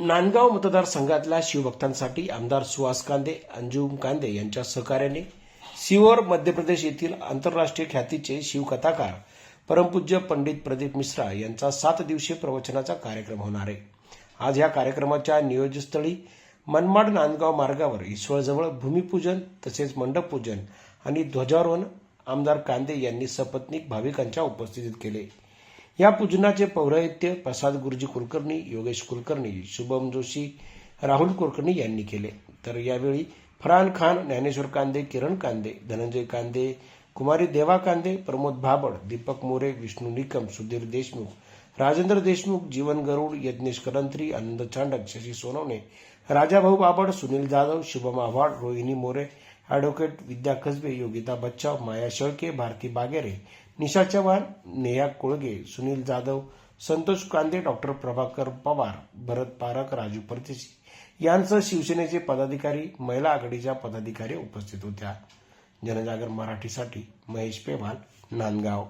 नांदगाव मतदारसंघातल्या शिवभक्तांसाठी आमदार सुहास कांदे अंजुम कांदे यांच्या सहकार्याने सिओर मध्य प्रदेश येथील आंतरराष्ट्रीय ख्यातीचे शिवकथाकार परमपूज्य पंडित प्रदीप मिश्रा यांचा सात दिवसीय प्रवचनाचा कार्यक्रम होणार आहे. आज या कार्यक्रमाच्या नियोजनस्थळी मनमाड नांदगाव मार्गावर इसवळजवळ भूमिपूजन तसेच मंडपपूजन आणि ध्वजारोहण आमदार कांदे यांनी सपत्नीक भाविकांच्या उपस्थितीत केले. या पूजनाचे पौराहित्य प्रसाद गुरुजी कुलकर्णी योगेश कुलकर्णी शुभम जोशी राहुल कुलकर्णी यांनी केले. तर यावेळी फरहान खान ज्ञानेश्वर कांदे किरण कांदे धनंजय कांदे कुमारी देवा कांदे प्रमोद भाबड दीपक मोरे विष्णू निकम सुधीर देशमुख राजेंद्र देशमुख जीवन गरुड यज्ञेश करंत्री आनंद चांडक शशी सोनवणे राजाभाऊ बाबड सुनील जाधव शुभम आव्हाड रोहिणी मोरे ॲडव्होकेट विद्या कसबे योगिता बच्चाव माया शेळके भारती बागेरे निशा चव्हाण नेहा कोळगे सुनील जाधव संतोष कांदे डॉक्टर प्रभाकर पवार भरत पारक राजू परदेशी यांसह शिवसेनेचे पदाधिकारी महिला आघाडीच्या पदाधिकारी उपस्थित होत्या. जनजागर मराठीसाठी महेश पेवाल नांदगाव.